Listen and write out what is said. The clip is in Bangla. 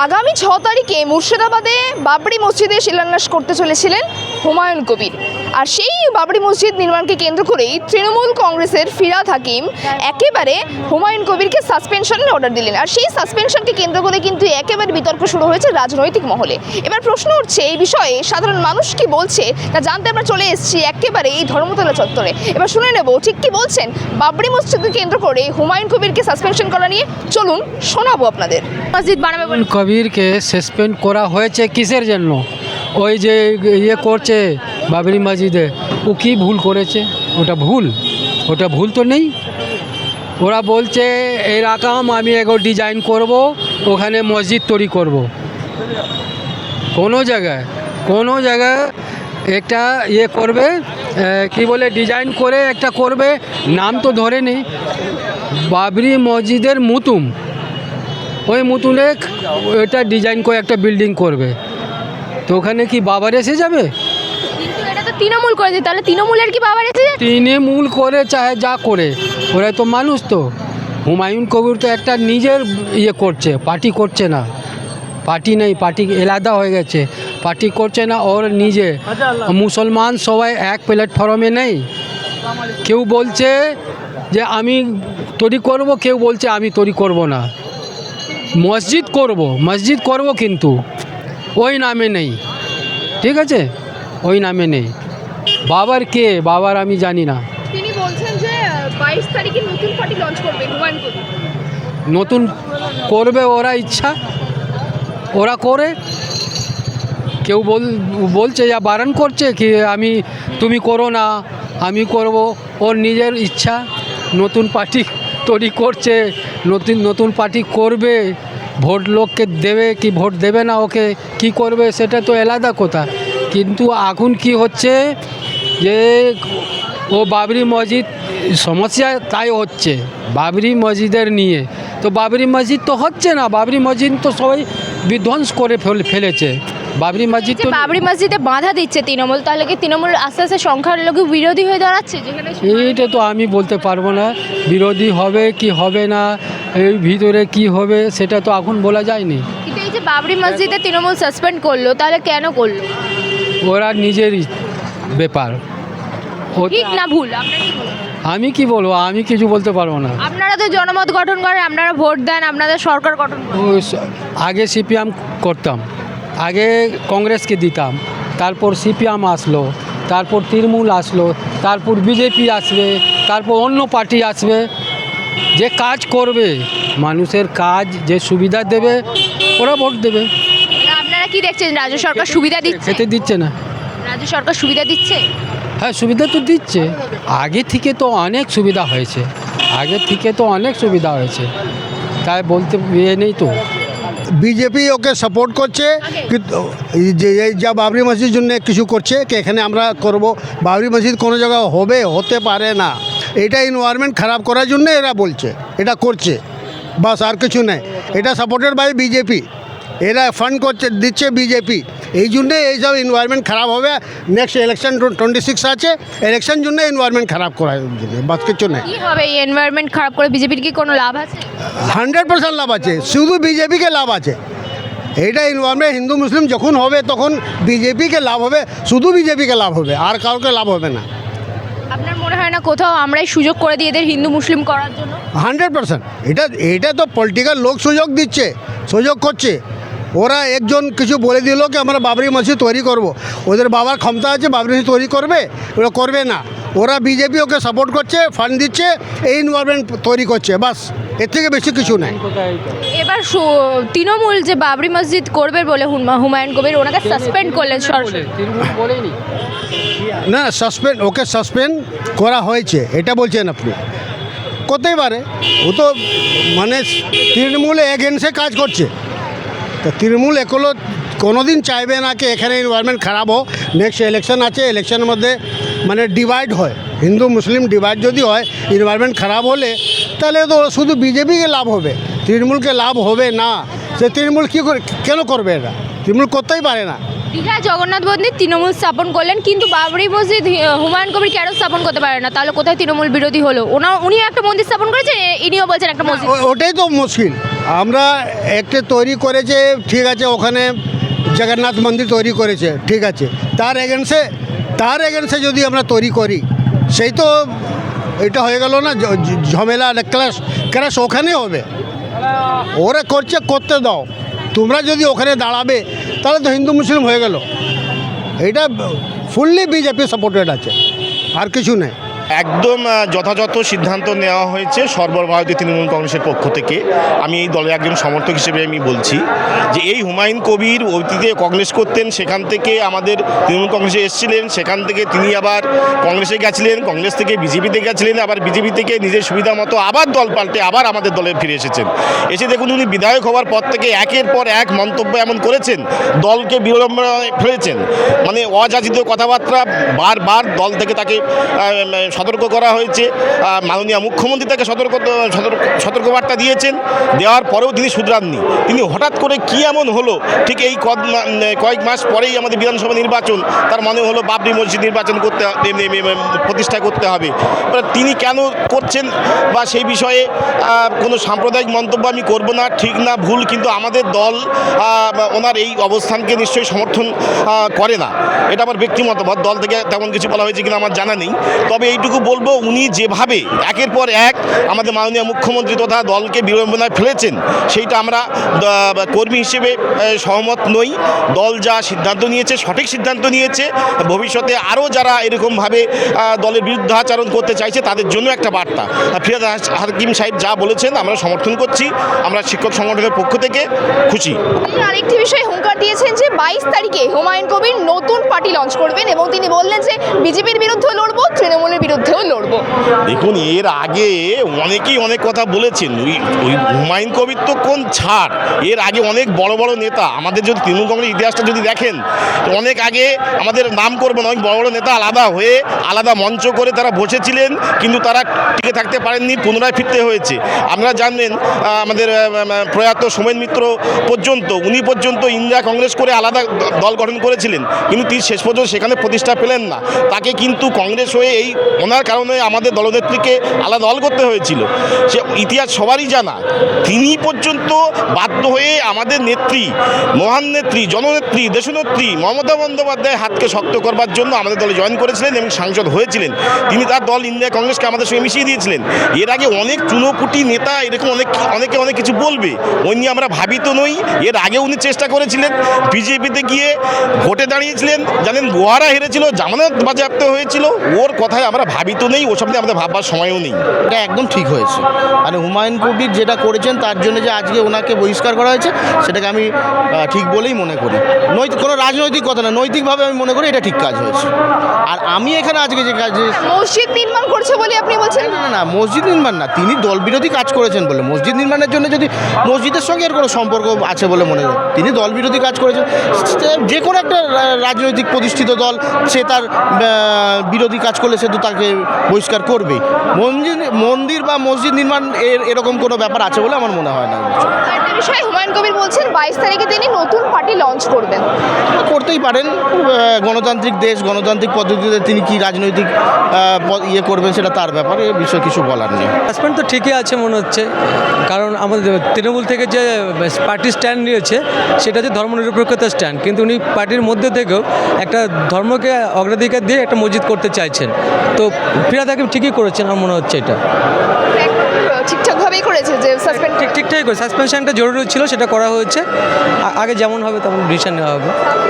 আগামী ছ তারিখে মুর্শিদাবাদে বাবরি মসজিদে শিলান্যাস করতে চলেছিলেন হুমায়ুন কবির। আর সেই বাবরি মসজিদ নির্মাণকে কেন্দ্র করেই তৃণমূল কংগ্রেসের ফিরাদ হাকিম একেবারে হুমায়ুন কবিরকে সাসপেনশনের অর্ডার দিলেন। আর সেই সাসপেনশনকে কেন্দ্র করে কিন্তু একেবারে বিতর্ক শুরু হয়েছে রাজনৈতিক মহলে। এবার প্রশ্ন উঠছে এই বিষয়ে সাধারণ মানুষ কি বলছে? তা জানতে আমরা চলে এসেছি একেবারে এই ধর্মতলা চত্বরে। এবার শুনে নেব, ঠিক কি বলছেন? বাবরি মসজিদকে কেন্দ্র করে হুমায়ুন কবিরকে সাসপেনশন করা নিয়ে চলুন শোনাবো আপনাদের। মসজিদ বানাবে কবিরকে সাসপেন্ড করা হয়েছে কিসের জন্য? ওই যে ইয়ে করছে বাবরি মসজিদে, ও কী ভুল করেছে? ওটা ভুল? ওটা ভুল তো নেই? ওরা বলছে এরকম আমি এগো ডিজাইন করব, ওখানে মসজিদ তৈরি করব। কোনো জায়গায় কোনো জায়গায় একটা ইয়ে করবে কি বলে ডিজাইন করে একটা করবে, নাম তো ধরে নেই। বাবরি মসজিদের মুতুম, ওই মুতুনে ওইটা ডিজাইন করে একটা বিল্ডিং করবে। তো ওখানে কি বাবার এসে যাবে? কিন্তু এটা তো তৃণমূল করেছে তাহলে তৃণমূলের কি বাবার এসে যাচ্ছে? তিনি মূল করে চাহে যা করে। ওরা তো মানুষ তো। হুমায়ুন কবির তো একটা নিজের ইয়ে করছে পার্টি করছে না। পার্টি নেই পার্টি আলাদা হয়ে গেছে। পার্টি করছে না ওর নিজে। মুসলমান সবাই এক প্ল্যাটফর্মে নেই। কেউ বলছে যে আমি তৈরি করব কেউ বলছে আমি তৈরি করব না। মসজিদ করব মসজিদ করব কিন্তু। ওই নামে নেই। ঠিক আছে? ওই নামে নেই। বাবার কে? বাবার আমি জানি না। তিনি বলছেন যে বাইশ তারিখে নতুন পার্টি লঞ্চ করবে নতুন করবে ওরা ইচ্ছা? ওরা করে? কেউ বল বলছে যা বারণ করছে কি আমি তুমি করো না আমি করব। ওর নিজের ইচ্ছা নতুন পার্টি তৈরি করছে, নতুন নতুন পার্টি করবে, ভোট লোককে দেবে কি ভোট দেবে না ওকে কি করবে সেটা তো আলাদা কথা। কিন্তু এখন কি হচ্ছে যে ও বাবরি মসজিদ, সমস্যা তাই হচ্ছে বাবরি মসজিদের নিয়ে। তো বাবরি মসজিদ তো হচ্ছে না, বাবরি মসজিদ তো সবাই বিধ্বংস করে ফেল- ফেলেছে। বাবরি মসজিদ তো বাবরি মসজিদে বাধা দিচ্ছে তৃণমূল তাহলে কি তৃণমূল আস্তে আস্তে সংখ্যার সংখ্যালঘু বিরোধী হয়ে দাঁড়াচ্ছে? যেখানে এইটা তো আমি বলতে পারব না। বিরোধী হবে কি হবে না এই ভিতরে কি হবে সেটা তো এখন বলা যায়নি। কিন্তু এই যে বাবরি মসজিদে তৃণমূল সাসপেন্ড করল তাহলে কেন করল? ওরা নিজেরই ব্যাপার। ঠিক না ভুল? আমি কি বলব? আমি কিছু বলতে পারব না। আপনারা তো জনমত গঠন করেন আপনারা ভোট দেন আপনাদের সরকার গঠন আগে সিপিএম করতাম। আগে কংগ্রেসকে দিতাম তারপর সিপিএম আসলো তারপর তৃণমূল আসলো তারপর বিজেপি আসবে তারপর অন্য পার্টি আসবে। যে কাজ করবে মানুষের কাজ যে সুবিধা দেবে ওরা ভোট দেবে। আপনারা কি দেখছেন? রাজ্য সরকার সুবিধা দিচ্ছে? খেতে দিচ্ছে না। রাজ্য সরকার সুবিধা দিচ্ছে? হ্যাঁ সুবিধা তো দিচ্ছে। আগে থেকে তো অনেক সুবিধা হয়েছে। আগে থেকে তো অনেক সুবিধা হয়েছে। তাই বলতে ইয়ে নেই তো। বিজেপি ওকে সাপোর্ট করছে কিন্তু যে এই যা বাবরি মসজিদ জন্য কিছু করছে কি এখানে আমরা করব? বাবরি মসজিদ কোনো জায়গায় হবে হতে পারে না। এটা এনভায়রনমেন্ট খারাপ করার জন্য এরা বলছে এটা করছে। বাস আর কিছু নেই। এটা সাপোর্টেড বাই বিজেপি। এরা ফান্ড করছে দিচ্ছে বিজেপি। এই জন্যে এইসব এনভায়রনমেন্ট খারাপ হবে নেক্সট ইলেকশন টোয়েন্টি সিক্স আছে ইলেকশন জন্য এনভায়রনমেন্ট খারাপ করার জন্য বাস কিছু নেই কি হবে এই এনভায়রনমেন্ট খারাপ করে বিজেপির কি কোনো লাভ আছে? হান্ড্রেড পার্সেন্ট লাভ আছে শুধু বিজেপিকে লাভ আছে। এইটা ইনভলভমেন্ট হিন্দু মুসলিম যখন হবে তখন বিজেপিকে লাভ হবে শুধু বিজেপিকে লাভ হবে আর কাউকে লাভ হবে না। আপনার মনে হয় না কোথাও আমরাই সুযোগ করে দিই এদের হিন্দু মুসলিম করার জন্য? হান্ড্রেড পার্সেন্ট এটা এটা তো পলিটিক্যাল লোক সুযোগ দিচ্ছে সুযোগ করছে। ওরা একজন কিছু বলে দিল কি আমরা বাবরি মসজিদ তৈরি করব। ওদের বাবার ক্ষমতা আছে বাবরি মসজিদ তৈরি করবে ওরা করবে না। ওরা বিজেপি ওকে সাপোর্ট করছে ফান্ড দিচ্ছে এই ইনভলভমেন্ট তৈরি করছে বাস। এর থেকে বেশি কিছু নেই। এবার তৃণমূল যে বাবরি মসজিদ করবে বলে হুমা- হুমায়ুন কবির ওনাকে সাসপেন্ড করলেন না সাসপেন্ড ওকে সাসপেন্ড করা হয়েছে এটা বলছেন আপনি। করতেই পারে ও তো মানে তৃণমূলে এগেন্সে কাজ করছে। তো তৃণমূল এগুলো কোনো দিন চাইবে না কি এখানে এনভায়রনমেন্ট খারাপ হোক। নেক্সট ইলেকশন আছে ইলেকশনের মধ্যে মানে ডিভাইড হয়। হিন্দু মুসলিম ডিভাইড যদি হয় এনভায়রনমেন্ট খারাপ হলে তাহলে তো শুধু বিজেপিকে লাভ হবে। তৃণমূলকে লাভ হবে না। সে তৃণমূল কী করে কেন করবে এটা? তৃণমূল করতেই পারে না। দীঘা জগন্নাথ মন্দির তৃণমূল স্থাপন করলেন কিন্তু বাবরি মসজিদ হুমায়ুন কবির কেন স্থাপন করতে পারে না? তাহলে কোথায় তৃণমূল বিরোধী হলো? ওনা উনিও একটা মন্দির স্থাপন করেছে ইনিও বলছেন একটা মসজিদ। ওটাই তো মুশকিল। আমরা একটা তৈরি করেছে, ঠিক আছে, ওখানে জগন্নাথ মন্দির তৈরি করেছে, ঠিক আছে। তার এগেন্সে তার এগেন্সে যদি আমরা তৈরি করি, সেই তো এটা হয়ে গেল না ঝামেলা ক্লাস ক্লাস ওখানে হবে। ওরা করছে, করতে দাও। তোমরা যদি ওখানে দাঁড়াবে, তাহলে তো হিন্দু মুসলিম হয়ে গেল। এটা ফুললি বিজেপি সাপোর্টেড আছে, আর কিছু নেই। একদম যথাযথ সিদ্ধান্ত নেওয়া হয়েছে সর্বভারতীয় তৃণমূল কংগ্রেসের পক্ষ থেকে। আমি এই দলের একজন সমর্থক হিসেবে আমি বলছি যে, এই হুমায়ুন কবির অতীতে কংগ্রেস করতেন, সেখান থেকে আমাদের তৃণমূল কংগ্রেসে এসেছিলেন, সেখান থেকে তিনি আবার কংগ্রেসে গেছিলেন, কংগ্রেস থেকে বিজেপিতে গেছিলেন, আবার বিজেপি থেকে নিজের সুবিধা মতো আবার দল পাল্টে আবার আমাদের দলে ফিরে এসেছেন। এসে দেখুন, উনি বিধায়ক হওয়ার পর থেকে একের পর এক মন্তব্য এমন করেছেন, দলকে বিড়ম্বনায় ফেলেছেন। মানে অযাচিত কথাবার্তা বারবার দল থেকে তাকে সতর্ক করা হয়েছে। মাননীয় মুখ্যমন্ত্রী তাকে সতর্ক সতর্ক, সতর্কবার্তা দিয়েছেন। দেওয়ার পরেও তিনি শুধরাননি। তিনি হঠাৎ করে কি এমন হলো? ঠিক এই কয়েক মাস পরেই আমাদের বিধানসভা নির্বাচন, তার মনে হলো বাবরি মসজিদ নির্বাচন করতে প্রতিষ্ঠা করতে হবে। তিনি কেন করছেন? বা সেই বিষয়ে কোনো সাম্প্রদায়িক মন্তব্য আমি করব না, ঠিক না, ভুল, কিন্তু আমাদের দল ওনার এই অবস্থানকে নিশ্চয়ই সমর্থন করে না। এটা আমার ব্যক্তি মতামত। দল থেকে তেমন কিছু বলা হয়েছে কিনা আমার জানা নেই। তবে এইটুকু বলব, উনি যেভাবে একের পর এক আমাদের মাননীয় মুখ্যমন্ত্রী তথা দলকে বিড়ম্বনায় ফেলেছেন, সেইটা আমরা কর্মী হিসেবে সহমত নই। দল যা সিদ্ধান্ত নিয়েছে, সঠিক সিদ্ধান্ত নিয়েছে, ভবিষ্যতে আরও যারা এরকমভাবে দলের বিরুদ্ধে আচরণ করতে চাইছে, তাদের জন্য একটা বার্তা। ফিরাদ হাকিম সাহেব যা বলেছেন, আমরা সমর্থন করছি, আমরা শিক্ষক সংগঠনের পক্ষ থেকে খুশি। আরেকটি বিষয়ে হুঙ্কার দিয়েছেন যে, বাইশ তারিখে হুমায়ুন কবির নতুন পার্টি লঞ্চ করবেন এবং তিনি বললেন যে, বিজেপির বিরুদ্ধেও লড়বো, তৃণমূলের বিরুদ্ধেও লড়বো। দেখুন, এর আগে অনেকেই অনেক কথা বলেছেন। ওই ওই হুমায়ুন কবির তো কোন ছাড়? এর আগে অনেক বড় বড় নেতা। আমাদের যদি তৃণমূল কংগ্রেস ইতিহাসটা যদি দেখেন অনেক আগে আমাদের নাম করবেন অনেক বড় বড় নেতা আলাদা হয়ে, আলাদা মঞ্চ করে তারা বসেছিলেন, কিন্তু তারা টিকে থাকতে পারেননি, পুনরায় ফিরতে হয়েছে। আপনারা জানবেন আমাদের প্রয়াত সোমেন মিত্র পর্যন্ত, উনি পর্যন্ত ইন্দিরা কংগ্রেস করে আলাদা দল গঠন করেছিলেন। কিন্তু তিনি শেষ পর্যন্ত সেখানে প্রতিষ্ঠা পেলেন না। তাকে কিন্তু কংগ্রেস হয়ে এই ওনার কারণে আমাদের দলনেত্রীকে আলাদা দল করতে হয়েছিল। সে ইতিহাস সবারই জানা। তিনি পর্যন্ত বাধ্য হয়ে আমাদের নেত্রী, মহান নেত্রী, জননেত্রী, দেশনেত্রী মমতা বন্দ্যোপাধ্যায় হাতকে শক্ত করবার জন্য আমাদের দলে জয়েন করেছিলেন এবং সাংসদ হয়েছিলেন। তিনি তার দল ইন্ডিয়া কংগ্রেসকে আমাদের সঙ্গে মিশিয়ে দিয়েছিলেন। এর আগে অনেক চুনোপুটি নেতা এরকম অনেক অনেকে অনেক কিছু বলবে। ওই নিয়ে আমরা ভাবিত নই। এর আগে উনি চেষ্টা করেছিলেন বিজেপিতে গিয়ে ভোটে দাঁড়িয়েছিলেন। জানেন, গোয়ারা হেরেছিল, জামানত বাজেয়াপ্ত হয়েছিল। ওর কথায় আমরা ভাবিত নেই ওসব নিয়ে আমাদের ভাববার সময়ও নেই। এটা একদম ঠিক হয়েছে। মানে হুমায়ুন কবির যেটা করেছেন তার জন্য যে আজকে ওনাকে বহিষ্কার করা হয়েছে সেটাকে আমি ঠিক বলেই মনে করি। নৈতিক কোনো রাজনৈতিক কথা না নৈতিকভাবে আমি মনে করি এটা ঠিক কাজ হয়েছে। আর আমি এখানে আজকে যে কাজে মসজিদ নির্মাণ করছে বলে আপনি বলছেন? না না না মসজিদ নির্মাণ না তিনি দল বিরোধী কাজ করেছেন বলে। মসজিদ নির্মাণের জন্য যদি মসজিদের সঙ্গে এর কোনো সম্পর্ক আছে বলে মনে হয় তিনি দল বিরোধী কাজ করেছেন। যে কোনো একটা রা- রাজনৈতিক প্রতিষ্ঠিত দল সে তার বিরোধী কাজ করলে সে তো তাকে বহিষ্কার করবে। মন্দির মন্দির বা মসজিদ নির্মাণ এর, এরকম কোনো ব্যাপার আছে বলে আমার মনে হয় না। বিষয়, হুমায়ুন বাইশ তারিখে তিনি নতুন পার্টি লঞ্চ করবেন। করতেই পারেন গণতান্ত্রিক দেশ গণতান্ত্রিক পদ্ধতিতে তিনি কি রাজনৈতিক ইয়ে করবেন সেটা তার ব্যাপারে এ বিষয়ে কিছু বলার নেই। হাজব্যান্ড তো ঠিকই আছে মনে হচ্ছে কারণ আমাদের তৃণমূল থেকে যে পার্টি স্ট্যান্ড নিয়েছে সেটা হচ্ছে ধর্মনিরপেক্ষতার স্ট্যান্ড কিন্তু উনি পার্টির মধ্যে থেকেও একটা ধর্মকে অগ্রাধিকার দিয়ে একটা মসজিদ করতে চাইছেন। তো ফিরাদ তাকে ঠিকই করেছেন আমার মনে হচ্ছে এটা। করেছে যে সাসপেন্ড ঠিক ঠিকঠাকই করে সাসপেনশনটা জরুরি ছিল, সেটা করা হয়েছে। আগে যেমন হবে তেমন ডিসিশন নেওয়া হবে।